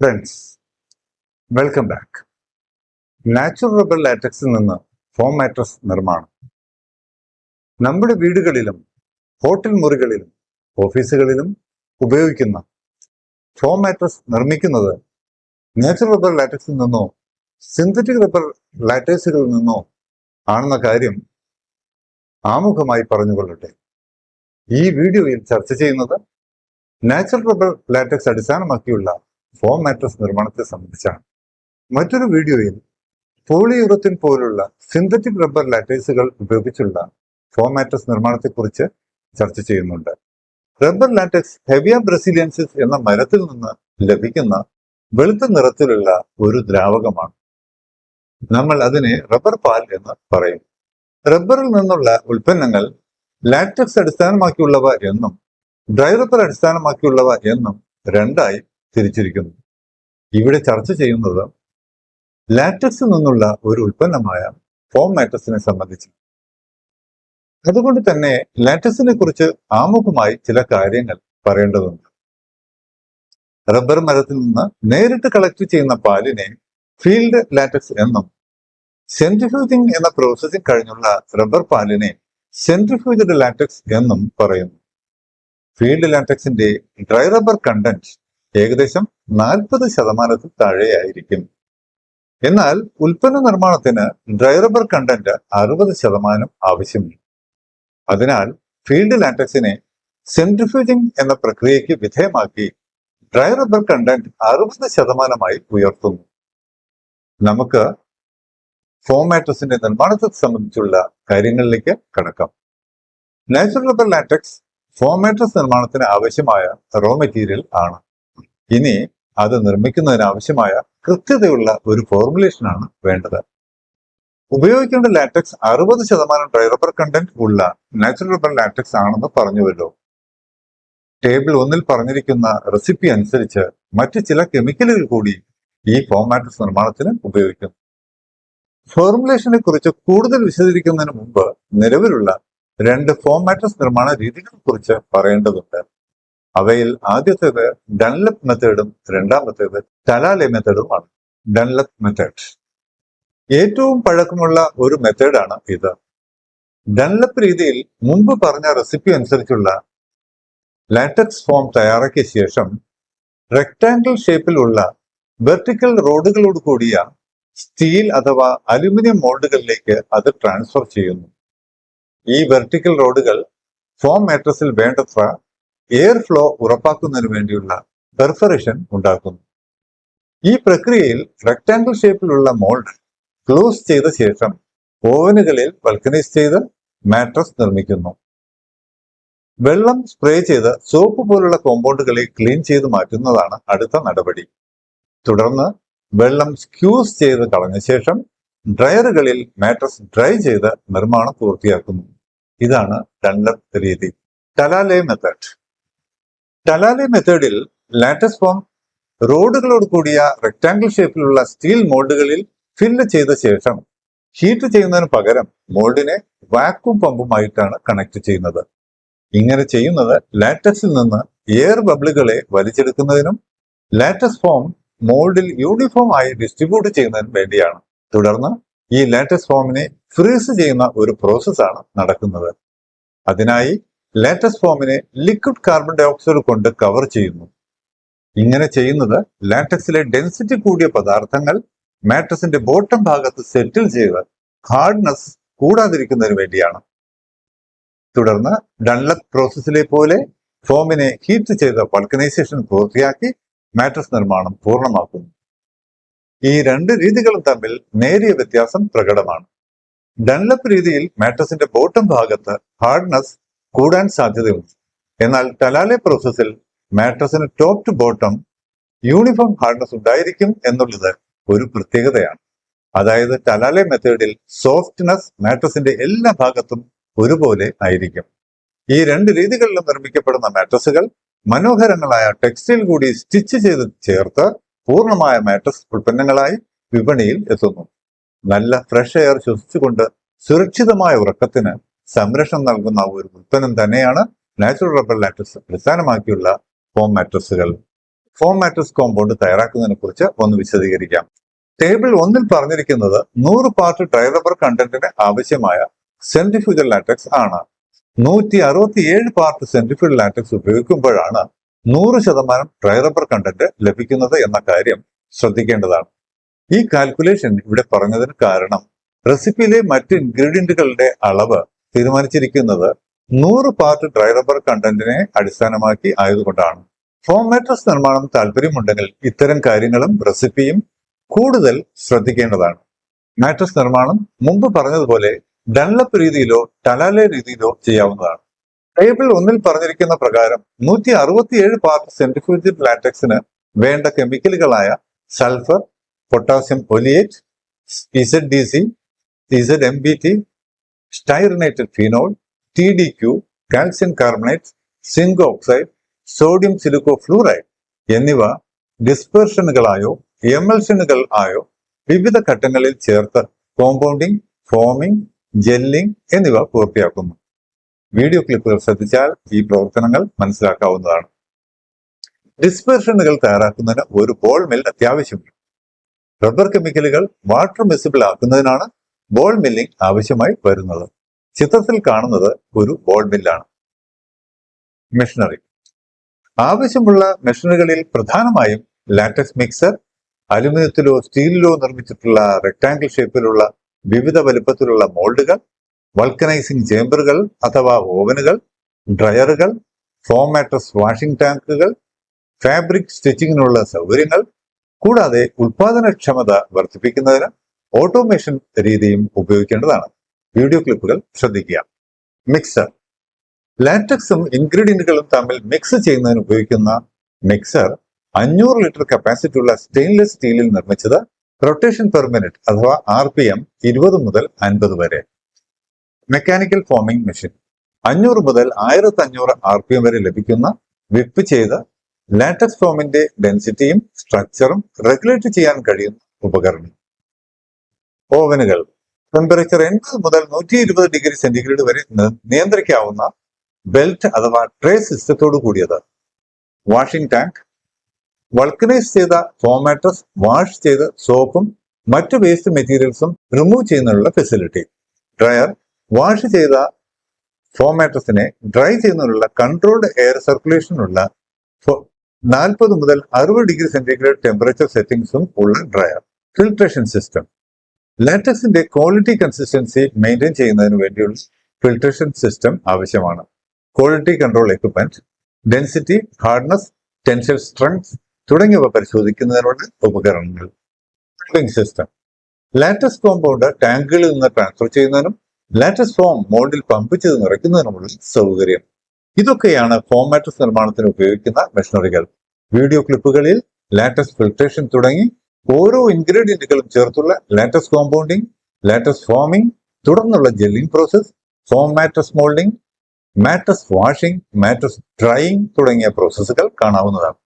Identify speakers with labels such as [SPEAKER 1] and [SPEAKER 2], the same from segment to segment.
[SPEAKER 1] Friends welcome back natural rubber ലാറ്റക്സിൽ നിന്ന് foam mattress നിർമ്മാണം. നമ്മുടെ വീടുകളിലും ഹോട്ടൽ മുറികളിലും ഓഫീസുകളിലും ഉപയോഗിക്കുന്ന ഫോം മാട്രസ് നിർമ്മിക്കുന്നത് നാച്ചുറൽ റബ്ബർ ലാറ്റക്സിൽ നിന്നോ സിന്തറ്റിക് റബ്ബർ ലാറ്റക്സുകളിൽ നിന്നോ ആണെന്ന കാര്യം ആമുഖമായി പറഞ്ഞുകൊള്ളട്ടെ. ഈ വീഡിയോയിൽ ചർച്ച ചെയ്യുന്നത് നാച്ചുറൽ റബ്ബർ ലാറ്റക്സ് അടിസ്ഥാനമാക്കിയുള്ള ഫോം മാട്രസ് നിർമ്മാണത്തെ സംബന്ധിച്ചാണ്. മറ്റൊരു വീഡിയോയിൽ പോളിയുറത്തിൻ പോലുള്ള സിന്തറ്റിക് റബ്ബർ ലാറ്റേഴ്സുകൾ ഉപയോഗിച്ചുള്ള ഫോം മാട്രസ് നിർമ്മാണത്തെക്കുറിച്ച് ചർച്ച ചെയ്യുന്നുണ്ട്. റബ്ബർ ലാറ്റക്സ് ഹെവിയ ബ്രസീലിയൻസിസ് എന്ന മരത്തിൽ നിന്ന് ലഭിക്കുന്ന വെളുത്ത നിറത്തിലുള്ള ഒരു ദ്രാവകമാണ്. നമ്മൾ അതിനെ റബ്ബർ പാൽ എന്ന് പറയും. റബ്ബറിൽ നിന്നുള്ള ഉൽപ്പന്നങ്ങൾ ലാറ്റക്സ് അടിസ്ഥാനമാക്കിയുള്ളവ എന്നും ഡ്രൈ റബ്ബർ അടിസ്ഥാനമാക്കിയുള്ളവ എന്നും രണ്ടായി തിരിച്ചിരിക്കുന്നു. ഇവിടെ ചർച്ച ചെയ്യുന്നത് ലാറ്റക്സിൽ നിന്നുള്ള ഒരു ഉൽപ്പന്നമായ ഫോം മാറ്റസിനെ സംബന്ധിച്ച്. അതുകൊണ്ട് തന്നെ ലാറ്റക്സിനെ കുറിച്ച് ആമുഖമായി ചില കാര്യങ്ങൾ പറയേണ്ടതുണ്ട്. റബ്ബർ മരത്തിൽ നിന്ന് നേരിട്ട് കളക്ട് ചെയ്യുന്ന പാലിനെ ഫീൽഡ് ലാറ്റക്സ് എന്നും സെൻട്രിഫ്യൂജിംഗ് എന്ന പ്രോസസ്സിംഗ് കഴിഞ്ഞുള്ള റബ്ബർ പാലിനെ സെൻട്രിഫ്യൂജ്ഡ് ലാറ്റക്സ് എന്നും പറയുന്നു. ഫീൽഡ് ലാറ്റക്സിന്റെ ഡ്രൈ റബ്ബർ കണ്ടന്റ് ഏകദേശം നാൽപ്പത് ശതമാനത്തിൽ താഴെയായിരിക്കും. എന്നാൽ ഉൽപ്പന്ന നിർമ്മാണത്തിന് ഡ്രൈ റബ്ബർ കണ്ടന്റ് അറുപത് ശതമാനം ആവശ്യമുണ്ട്. അതിനാൽ ഫീൽഡ് ലാറ്റക്സിനെ സെൻട്രിഫ്യൂജിംഗ് എന്ന പ്രക്രിയയ്ക്ക് വിധേയമാക്കി ഡ്രൈ റബ്ബർ കണ്ടന്റ് അറുപത് ശതമാനമായി ഉയർത്തുന്നു. നമുക്ക് ഫോം മാട്രസിന്റെ നിർമ്മാണത്തെ സംബന്ധിച്ചുള്ള കാര്യങ്ങളിലേക്ക് കടക്കാം. Natural rubber latex foam mattress നിർമ്മാണത്തിന് ആവശ്യമായ റോ മെറ്റീരിയൽ ആണ്. ഇനി അത് നിർമ്മിക്കുന്നതിനാവശ്യമായ കൃത്യതയുള്ള ഒരു ഫോർമുലേഷനാണ് വേണ്ടത്. ഉപയോഗിക്കേണ്ട ലാറ്റക്സ് അറുപത് ശതമാനം ഡ്രൈ റബ്ബർ കണ്ടന്റ് ഉള്ള നാച്ചുറൽ റബ്ബർ ലാറ്റക്സ് ആണെന്ന് പറഞ്ഞുവല്ലോ. ടേബിൾ ഒന്നിൽ പറഞ്ഞിരിക്കുന്ന റെസിപ്പി അനുസരിച്ച് മറ്റ് ചില കെമിക്കലുകൾ കൂടി ഈ ഫോമാറ്റസ് നിർമ്മാണത്തിന് ഉപയോഗിക്കുന്നു ഫോർമുലേഷനെ കുറിച്ച് കൂടുതൽ വിശദീകരിക്കുന്നതിന് മുമ്പ് നിലവിലുള്ള രണ്ട് ഫോമാറ്റസ് നിർമ്മാണ രീതികളെ കുറിച്ച് പറയേണ്ടതുണ്ട്. അവയിൽ ആദ്യത്തേത് ഡൺലപ്പ് മെത്തേഡും രണ്ടാമത്തേത് ടലാലെ മെത്തേഡുമാണ് ഡൺലപ്പ് മെത്തേഡ് ഏറ്റവും പഴക്കമുള്ള ഒരു മെത്തേഡാണ് ഇത്. ഡൺലപ്പ് രീതിയിൽ മുമ്പ് പറഞ്ഞ റെസിപ്പി അനുസരിച്ചുള്ള ലാറ്റക്സ് ഫോം തയ്യാറാക്കിയ ശേഷം റെക്ടാംഗിൾ ഷേപ്പിലുള്ള വെർട്ടിക്കൽ റോഡുകളോട് കൂടിയ സ്റ്റീൽ അഥവാ അലുമിനിയം മോൾഡുകളിലേക്ക് അത് ട്രാൻസ്ഫർ ചെയ്യുന്നു. ഈ വെർട്ടിക്കൽ റോഡുകൾ ഫോം മാട്രസിൽ വേണ്ടത്ര എയർ ഫ്ലോ ഉറപ്പാക്കുന്നതിന് വേണ്ടിയുള്ള പെർഫറേഷൻ ഉണ്ടാക്കുന്നു. ഈ പ്രക്രിയയിൽ റെക്ടാംഗിൾ ഷേപ്പിലുള്ള മോൾഡ് ക്ലോസ് ചെയ്ത ശേഷം ഓവനുകളിൽ വൽക്കനൈസ് ചെയ്ത് മാട്രസ് നിർമ്മിക്കുന്നു. വെള്ളം സ്പ്രേ ചെയ്ത് സോപ്പ് പോലുള്ള കോമ്പൗണ്ടുകളെ ക്ലീൻ ചെയ്ത് മാറ്റുന്നതാണ് അടുത്ത നടപടി. തുടർന്ന് വെള്ളം സ്ക്യൂസ് ചെയ്ത് കളഞ്ഞ ശേഷം ഡ്രയറുകളിൽ മാട്രസ് ഡ്രൈ ചെയ്ത് നിർമ്മാണം പൂർത്തിയാക്കുന്നു. ഇതാണ് ഡൺലപ്പ് രീതി. കലാലയ മെത്തേഡ് ടലാലെ മെത്തേഡിൽ ലാറ്റസ് ഫോം റോഡുകളോട് കൂടിയ റെക്ടാംഗിൾ ഷേപ്പിലുള്ള സ്റ്റീൽ മോൾഡുകളിൽ ഫില്ല് ചെയ്ത ശേഷം ഹീറ്റ് ചെയ്യുന്നതിന് പകരം മോൾഡിനെ വാക്വം പമ്പുമായിട്ടാണ് കണക്ട് ചെയ്യുന്നത്. ഇങ്ങനെ ചെയ്യുന്നത് ലാറ്റസിൽ നിന്ന് എയർ ബബിളുകളെ വലിച്ചെടുക്കുന്നതിനും ലാറ്റസ് ഫോം മോൾഡിൽ യൂണിഫോം ആയി ഡിസ്ട്രിബ്യൂട്ട് ചെയ്യുന്നതിനും വേണ്ടിയാണ്. തുടർന്ന് ഈ ലാറ്റസ് ഫോമിനെ ഫ്രീസ് ചെയ്യുന്ന ഒരു പ്രോസസ്സാണ് നടക്കുന്നത്. അതിനായി ലാറ്റസ് ഫോമിനെ ലിക്വിഡ് കാർബൺ ഡൈ ഓക്സൈഡ് കൊണ്ട് കവർ ചെയ്യുന്നു. ഇങ്ങനെ ചെയ്യുന്നത് ലാറ്റക്സിലെ ഡെൻസിറ്റി കൂടിയ പദാർത്ഥങ്ങൾ മാട്രസിന്റെ ബോട്ടം ഭാഗത്ത് സെറ്റിൽ ചെയ്ത് ഹാർഡ്നെസ് കൂടാതിരിക്കുന്നതിന് വേണ്ടിയാണ്. തുടർന്ന് ഡൺലപ്പ് പ്രോസസ്സിലെ പോലെ ഫോമിനെ ഹീറ്റ് ചെയ്ത വൾക്കനൈസേഷൻ പൂർത്തിയാക്കി മാട്രസ് നിർമ്മാണം പൂർണമാക്കുന്നു. ഈ രണ്ട് രീതികളും തമ്മിൽ നേരിയ വ്യത്യാസം പ്രകടമാണ്. ഡൺലപ്പ് രീതിയിൽ മാട്രസിന്റെ ബോട്ടം ഭാഗത്ത് ഹാർഡ്നെസ് കൂടാൻ സാധ്യതയുണ്ട്. എന്നാൽ ടലാലെ പ്രോസസ്സിൽ മാട്രസിന് top to bottom uniform hardness ഉണ്ടായിരിക്കും എന്നുള്ളത് ഒരു പ്രത്യേകതയാണ്. അതായത് ടലാലെ മെത്തേഡിൽ സോഫ്റ്റ്നെസ് മാട്രസിന്റെ എല്ലാ ഭാഗത്തും ഒരുപോലെ ആയിരിക്കും. ഈ രണ്ട് രീതികളിലും നിർമ്മിക്കപ്പെടുന്ന മാട്രസുകൾ മനോഹരങ്ങളായ ടെക്സ്റ്റൈൽ കൂടി സ്റ്റിച്ച് ചെയ്ത് ചേർത്ത് പൂർണമായ മാട്രസ് ഉൽപ്പന്നങ്ങളായി വിപണിയിൽ എത്തുന്നു. നല്ല ഫ്രഷ് എയർ ശ്വസിച്ചുകൊണ്ട് സുരക്ഷിതമായ ഉറക്കത്തിന് സംരക്ഷണം നൽകുന്ന ഒരു ഉൽപ്പന്നം തന്നെയാണ് നാച്ചുറൽ റബ്ബർ ലാറ്റസ് അടിസ്ഥാനമാക്കിയുള്ള ഫോം മാട്രസുകൾ ഫോം മാട്രസ് കോമ്പൗണ്ട് തയ്യാറാക്കുന്നതിനെ കുറിച്ച് ഒന്ന് വിശദീകരിക്കാം. ടേബിൾ ഒന്നിൽ പറഞ്ഞിരിക്കുന്നത് നൂറ് പാർട്ട് ഡ്രൈ റബ്ബർ കണ്ടന്റിന് ആവശ്യമായ സെന്റിഫ്യൂജൽ ലാറ്റക്സ് ആണ്. നൂറ്റി അറുപത്തിയേഴ് പാർട്ട് സെന്റിഫ്യൂജൽ ലാറ്റക്സ് ഉപയോഗിക്കുമ്പോഴാണ് നൂറ് ശതമാനം ഡ്രൈ റബ്ബർ കണ്ടന്റ് ലഭിക്കുന്നത് എന്ന കാര്യം ശ്രദ്ധിക്കേണ്ടതാണ്. ഈ കാൽക്കുലേഷൻ ഇവിടെ പറഞ്ഞതിന് കാരണം റെസിപ്പിയിലെ മറ്റ് ഇൻഗ്രീഡിയന്റുകളുടെ അളവ് തീരുമാനിച്ചിരിക്കുന്നത് നൂറ് പാർട്ട് ഡ്രൈ റബ്ബർ കണ്ടന്റിനെ അടിസ്ഥാനമാക്കി ആയതുകൊണ്ടാണ്. ഫോം മാട്രസ് നിർമ്മാണം താല്പര്യമുണ്ടെങ്കിൽ ഇത്തരം കാര്യങ്ങളും റെസിപ്പിയും കൂടുതൽ ശ്രദ്ധിക്കേണ്ടതാണ്. മാട്രസ് നിർമ്മാണം മുമ്പ് പറഞ്ഞതുപോലെ ഡൺലപ്പ് രീതിയിലോ ടലാലെ രീതിയിലോ ചെയ്യാവുന്നതാണ്. ടേബിൾ ഒന്നിൽ പറഞ്ഞിരിക്കുന്ന പ്രകാരം നൂറ്റി അറുപത്തിയേഴ് പാർട്ട് സെൻട്രിഫ്യൂജൽ ലാറ്റക്സിന് വേണ്ട കെമിക്കലുകളായ sulphur potassium oleate Z D C Z M B T styrenated phenol T D Q calcium carbonate zinc oxide sodium silico fluoride എന്നിവ ഡിസ്പെർഷനുകളായോ എമൽഷനുകൾ ആയോ വിവിധ ഘട്ടങ്ങളിൽ ചേർത്ത് കോമ്പൗണ്ടിംഗ് ഫോമിംഗ് ജെല്ലിംഗ് എന്നിവ പൂർത്തിയാക്കുന്നു. വീഡിയോ ക്ലിപ്പുകൾ ശ്രദ്ധിച്ചാൽ ഈ പ്രവർത്തനങ്ങൾ മനസ്സിലാക്കാവുന്നതാണ്. ഡിസ്പെർഷനുകൾ തയ്യാറാക്കുന്നതിന് ഒരു ബോൾ മിൽ അത്യാവശ്യമുണ്ട് റബ്ബർ കെമിക്കലുകൾ വാട്ടർ മിസിബിൾ ആക്കുന്നതിനാണ് ബോൾ മില്ലിംഗ് ആവശ്യമായി വരുന്നത്. ചിത്രത്തിൽ കാണുന്നത് ഒരു ബോൾ മില്ലാണ് മെഷീനറി ആവശ്യമുള്ള മെഷീനുകളിൽ പ്രധാനമായും ലാറ്റക്സ് മിക്സർ അലുമിനിയത്തിലോ സ്റ്റീലിലോ നിർമ്മിച്ചിട്ടുള്ള റെക്ടാംഗിൾ ഷേപ്പിലുള്ള വിവിധ വലുപ്പത്തിലുള്ള മോൾഡുകൾ വൾക്കനൈസിംഗ് ചേംബറുകൾ അഥവാ ഓവനുകൾ ഡ്രയറുകൾ ഫോം മാട്രസ് വാഷിംഗ് ടാങ്കുകൾ ഫാബ്രിക് സ്റ്റിച്ചിങ്ങിനുള്ള സൗകര്യങ്ങൾ കൂടാതെ ഉൽപാദനക്ഷമത വർദ്ധിപ്പിക്കുന്നതിന് ഓട്ടോമേഷൻ രീതിയും ഉപയോഗിക്കേണ്ടതാണ്. വീഡിയോ ക്ലിപ്പുകൾ ശ്രദ്ധിക്കുക. മിക്സർ ലാറ്റക്സും ഇൻഗ്രീഡിയന്റുകളും തമ്മിൽ മിക്സ് ചെയ്യുന്നതിന് ഉപയോഗിക്കുന്ന മിക്സർ അഞ്ഞൂറ് ലിറ്റർ കപ്പാസിറ്റി ഉള്ള സ്റ്റെയിൻലെസ് സ്റ്റീലിൽ നിർമ്മിച്ചത് റൊട്ടേഷൻ പെർ മിനിറ്റ് അഥവാ ആർ പി എം ഇരുപത് മുതൽ അൻപത് വരെ. മെക്കാനിക്കൽ ഫോമിംഗ് മെഷീൻ അഞ്ഞൂറ് മുതൽ ആയിരത്തി അഞ്ഞൂറ് ആർ പി എം വരെ ലഭിക്കുന്ന വിപ്പ് ചെയ്ത ലാറ്റക്സ് ഫോമിന്റെ ഡെൻസിറ്റിയും സ്ട്രക്ചറും റെഗുലേറ്റ് ചെയ്യാൻ കഴിയുന്ന ഉപകരണം. ഓവനുകൾ. ടെമ്പറേച്ചർ എൺപത് മുതൽ നൂറ്റി ഇരുപത് ഡിഗ്രി സെന്റിഗ്രേഡ് വരെ നിയന്ത്രിക്കാവുന്ന ബെൽറ്റ് അഥവാ ട്രേ സിസ്റ്റത്തോടു കൂടിയത്. വാഷിംഗ് ടാങ്ക് വൾക്കനൈസ് ചെയ്ത ഫോമാറ്റസ് വാഷ് ചെയ്ത സോപ്പും മറ്റു വേസ്റ്റ് മെറ്റീരിയൽസും റിമൂവ് ചെയ്യുന്നതിനുള്ള ഫെസിലിറ്റി ഡ്രയർ വാഷ് ചെയ്ത ഫോമാറ്റസിനെ ഡ്രൈ ചെയ്യുന്നതിനുള്ള കൺട്രോൾഡ് എയർ സർക്കുലേഷനുള്ള നാൽപ്പത് മുതൽ അറുപത് ഡിഗ്രി സെന്റിഗ്രേഡ് ടെമ്പറേച്ചർ സെറ്റിംഗ്സും ഉള്ള ഡ്രയർ ഫിൽട്രേഷൻ സിസ്റ്റം ലാറ്റക്സിന്റെ ക്വാളിറ്റി കൺസിസ്റ്റൻസി മെയിന്റെയിൻ ചെയ്യുന്നതിന് വേണ്ടിയുള്ള ഫിൽട്രേഷൻ സിസ്റ്റം ആവശ്യമാണ്. Quality control equipment density hardness tension strength തുടങ്ങിയവ പരിശോധിക്കുന്നതിനുള്ള ഉപകരണങ്ങൾ. ഫിൽട്ടറിംഗ് സിസ്റ്റം ലാറ്റസ് കോമ്പൗണ്ട് ടാങ്കുകളിൽ നിന്ന് ട്രാൻസ്ഫർ ചെയ്യുന്നതിനും ലാറ്റസ് ഫോം മോൾഡിൽ പമ്പ് ചെയ്ത് നിറയ്ക്കുന്നതിനുമുള്ള സൗകര്യം. ഇതൊക്കെയാണ് ഫോം മാറ്റസ് നിർമ്മാണത്തിന് ഉപയോഗിക്കുന്ന മെഷീനറികൾ വീഡിയോ ക്ലിപ്പുകളിൽ ലാറ്റസ് ഫിൽട്രേഷൻ തുടങ്ങി ഓരോ ഇൻഗ്രീഡിയന്റുകളും ചേർത്തുള്ള ലാറ്റസ് കോമ്പൗണ്ടിങ് ലാറ്റസ് ഫോമിംഗ് തുടർന്നുള്ള gelling process foam mattress moulding mattress washing mattress drying തുടങ്ങിയ പ്രോസസ്സുകൾ കാണാവുന്നതാണ്.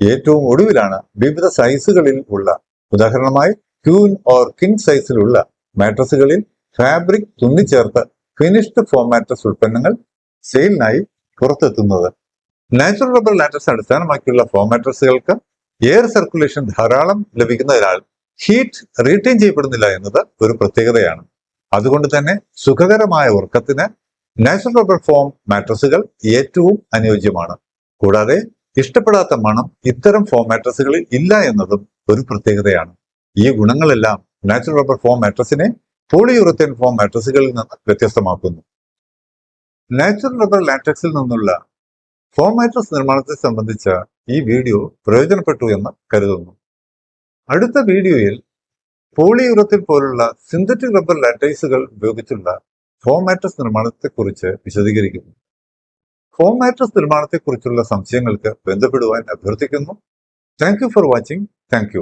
[SPEAKER 1] ഏറ്റവും ഒടുവിലാണ് വിവിധ സൈസുകളിൽ ഉള്ള ഉദാഹരണമായി ക്യൂൻ ഓർ കിങ് സൈസിലുള്ള മാട്രസുകളിൽ ഫാബ്രിക് തുന്നിച്ചേർത്ത് ഫിനിഷ്ഡ് ഫോം മാട്രസ് ഉൽപ്പന്നങ്ങൾ സെയിലിനായി പുറത്തെത്തുന്നത്. നാച്ചുറൽ റബ്ബർ ലാറ്റസ് അടിസ്ഥാനമാക്കിയുള്ള ഫോം മാട്രസുകൾക്ക് എയർ സർക്കുലേഷൻ ധാരാളം ലഭിക്കുന്നതിനാൽ ഹീറ്റ് റീറ്റെയിൻ ചെയ്യപ്പെടുന്നില്ല എന്നത് ഒരു പ്രത്യേകതയാണ്. അതുകൊണ്ട് തന്നെ സുഖകരമായ ഉറക്കത്തിന് നാച്ചുറൽ റബ്ബർ ഫോം മാട്രസുകൾ ഏറ്റവും അനുയോജ്യമാണ്. കൂടാതെ ഇഷ്ടപ്പെടാത്ത മണം ഇത്തരം ഫോം മാട്രസുകളിൽ ഇല്ല എന്നതും ഒരു പ്രത്യേകതയാണ്. ഈ ഗുണങ്ങളെല്ലാം നാച്ചുറൽ റബ്ബർ ഫോം മാട്രസിനെ പോളിയുറത്തേൻ ഫോം മാട്രസുകളിൽ നിന്ന് വ്യത്യസ്തമാക്കുന്നു. നാച്ചുറൽ റബ്ബർ ലാറ്റക്സിൽ നിന്നുള്ള ഫോം മാട്രസ് നിർമ്മാണത്തെ സംബന്ധിച്ച ഈ വീഡിയോ പ്രയോജനപ്പെട്ടു എന്ന് കരുതുന്നു. അടുത്ത വീഡിയോയിൽ പോളിയുറത്തിൽ പോലുള്ള സിന്തറ്റിക് റബ്ബർ ലാറ്റൈസുകൾ ഉപയോഗിച്ചുള്ള ഫോം മാട്രസ് നിർമ്മാണത്തെക്കുറിച്ച് വിശദീകരിക്കുന്നു. ഫോം മാട്രസ് നിർമ്മാണത്തെക്കുറിച്ചുള്ള സംശയങ്ങൾക്ക് ബന്ധപ്പെടുവാൻ അഭ്യർത്ഥിക്കുന്നു. Thank for watching thank